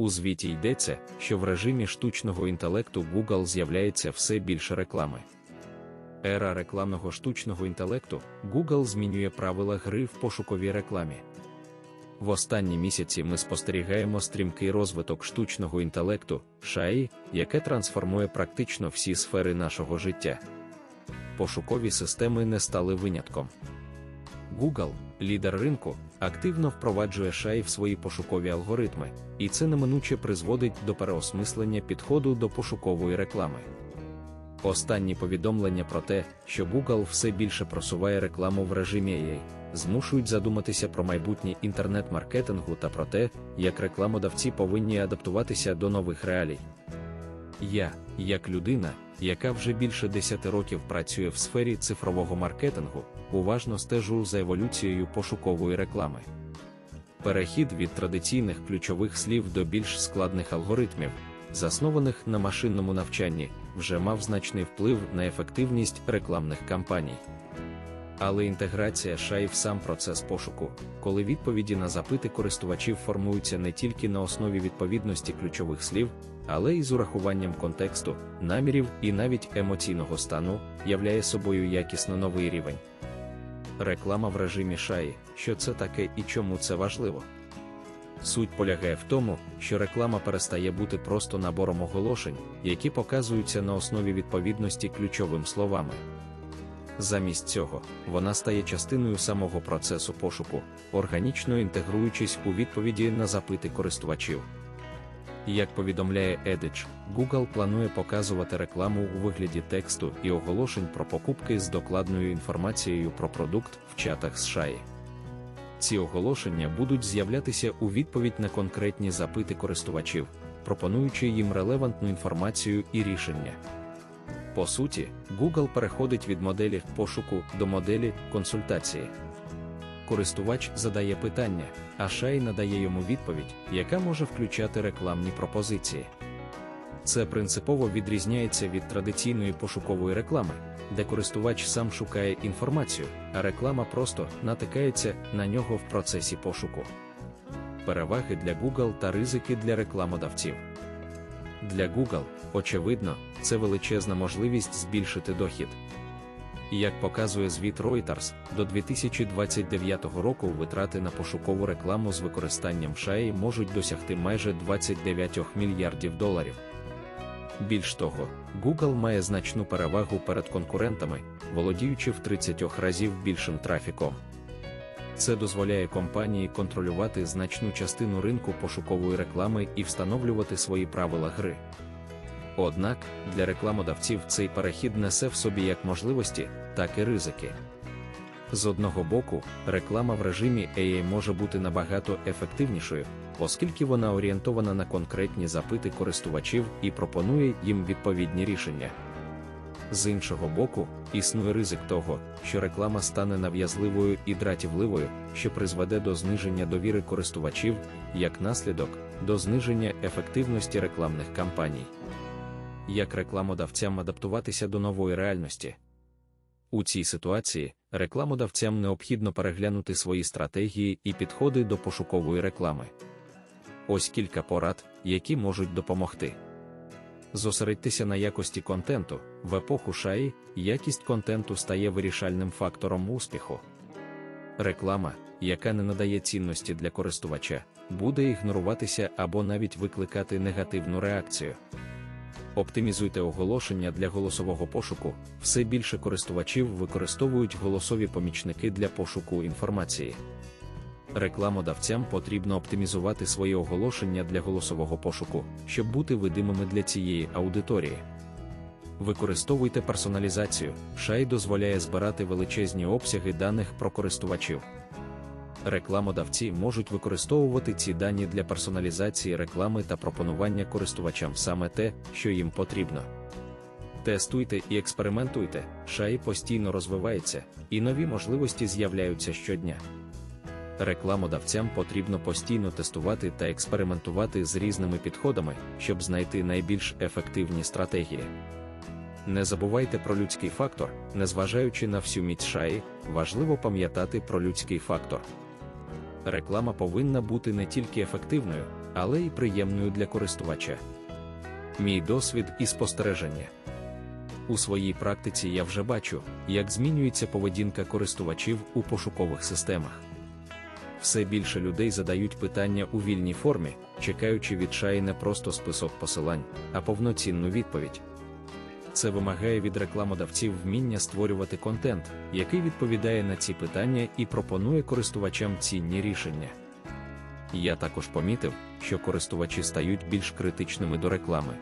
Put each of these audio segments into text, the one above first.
У звіті йдеться, що в режимі штучного інтелекту Google з'являється все більше реклами. Ера рекламного штучного інтелекту Google змінює правила гри в пошуковій рекламі. В останні місяці ми спостерігаємо стрімкий розвиток штучного інтелекту, шаї, яке трансформує практично всі сфери нашого життя. Пошукові системи не стали винятком. Google, лідер ринку, активно впроваджує шаї в свої пошукові алгоритми, і це неминуче призводить до переосмислення підходу до пошукової реклами. Останні повідомлення про те, що Google все більше просуває рекламу в режимі AI, змушують задуматися про майбутнє інтернет-маркетингу та про те, як рекламодавці повинні адаптуватися до нових реалій. Я, як людина, яка вже більше 10 років працює в сфері цифрового маркетингу, уважно стежу за еволюцією пошукової реклами. Перехід від традиційних ключових слів до більш складних алгоритмів, заснованих на машинному навчанні, вже мав значний вплив на ефективність рекламних кампаній. Але інтеграція шай в сам процес пошуку, коли відповіді на запити користувачів формуються не тільки на основі відповідності ключових слів, але й з урахуванням контексту, намірів і навіть емоційного стану, являє собою якісно новий рівень. Реклама в режимі шаї, що це таке і чому це важливо. Суть полягає в тому, що реклама перестає бути просто набором оголошень, які показуються на основі відповідності ключовим словами. Замість цього, вона стає частиною самого процесу пошуку, органічно інтегруючись у відповіді на запити користувачів. Як повідомляє Edge, Google планує показувати рекламу у вигляді тексту і оголошень про покупки з докладною інформацією про продукт в чатах з шаї. Ці оголошення будуть з'являтися у відповідь на конкретні запити користувачів, пропонуючи їм релевантну інформацію і рішення. По суті, Google переходить від моделі пошуку до моделі консультації. Користувач задає питання, а Шай надає йому відповідь, яка може включати рекламні пропозиції. Це принципово відрізняється від традиційної пошукової реклами, де користувач сам шукає інформацію, а реклама просто натикається на нього в процесі пошуку. Переваги для Google та ризики для рекламодавців. Для Google, очевидно, це величезна можливість збільшити дохід. Як показує звіт Reuters, до 2029 року витрати на пошукову рекламу з використанням шаї можуть досягти майже 29 мільярдів доларів. Більш того, Google має значну перевагу перед конкурентами, володіючи в 30 разів більшим трафіком. Це дозволяє компанії контролювати значну частину ринку пошукової реклами і встановлювати свої правила гри. Однак для рекламодавців цей перехід несе в собі як можливості, так і ризики. З одного боку, реклама в режимі AI може бути набагато ефективнішою, оскільки вона орієнтована на конкретні запити користувачів і пропонує їм відповідні рішення. З іншого боку, існує ризик того, що реклама стане нав'язливою і дратівливою, що призведе до зниження довіри користувачів, як наслідок, до зниження ефективності рекламних кампаній. Як рекламодавцям адаптуватися до нової реальності? У цій ситуації рекламодавцям необхідно переглянути свої стратегії і підходи до пошукової реклами. Ось кілька порад, які можуть допомогти. Зосередьтеся на якості контенту. В епоху шаї якість контенту стає вирішальним фактором успіху. Реклама, яка не надає цінності для користувача, буде ігноруватися або навіть викликати негативну реакцію. Оптимізуйте оголошення для голосового пошуку. Все більше користувачів використовують голосові помічники для пошуку інформації. Рекламодавцям потрібно оптимізувати свої оголошення для голосового пошуку, щоб бути видимими для цієї аудиторії. Використовуйте персоналізацію. Шай дозволяє збирати величезні обсяги даних про користувачів. Рекламодавці можуть використовувати ці дані для персоналізації реклами та пропонування користувачам саме те, що їм потрібно. Тестуйте і експериментуйте, шай постійно розвивається, і нові можливості з'являються щодня. Рекламодавцям потрібно постійно тестувати та експериментувати з різними підходами, щоб знайти найбільш ефективні стратегії. Не забувайте про людський фактор, незважаючи на всю міць шаї, важливо пам'ятати про людський фактор. Реклама повинна бути не тільки ефективною, але й приємною для користувача. Мій досвід і спостереження. У своїй практиці я вже бачу, як змінюється поведінка користувачів у пошукових системах. Все більше людей задають питання у вільній формі, чекаючи від шаї не просто список посилань, а повноцінну відповідь. Це вимагає від рекламодавців вміння створювати контент, який відповідає на ці питання і пропонує користувачам цінні рішення. Я також помітив, що користувачі стають більш критичними до реклами.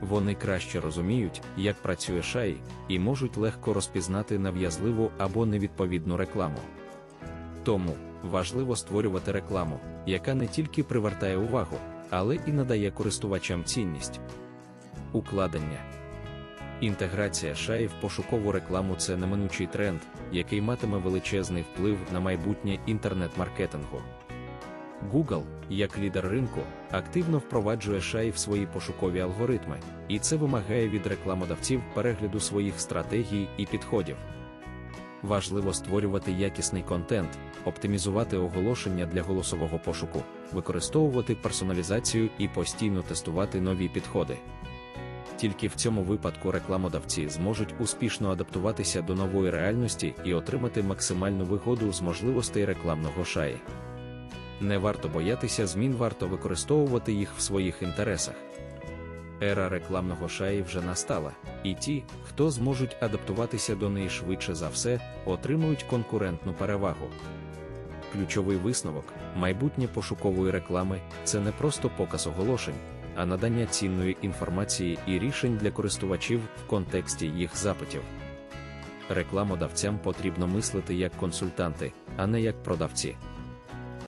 Вони краще розуміють, як працює шай, і можуть легко розпізнати нав'язливу або невідповідну рекламу. Тому важливо створювати рекламу, яка не тільки привертає увагу, але і надає користувачам цінність. Укладення інтеграція шаї в пошукову рекламу це неминучий тренд, який матиме величезний вплив на майбутнє інтернет-маркетингу. Google, як лідер ринку, активно впроваджує шаї в свої пошукові алгоритми, і це вимагає від рекламодавців перегляду своїх стратегій і підходів. Важливо створювати якісний контент, оптимізувати оголошення для голосового пошуку, використовувати персоналізацію і постійно тестувати нові підходи. Тільки в цьому випадку рекламодавці зможуть успішно адаптуватися до нової реальності і отримати максимальну вигоду з можливостей рекламного шаї. Не варто боятися змін, варто використовувати їх в своїх інтересах. Ера рекламного шаї вже настала, і ті, хто зможуть адаптуватися до неї швидше за все, отримують конкурентну перевагу. Ключовий висновок майбутнє пошукової реклами це не просто показ оголошень, а надання цінної інформації і рішень для користувачів в контексті їх запитів. Рекламодавцям потрібно мислити як консультанти, а не як продавці.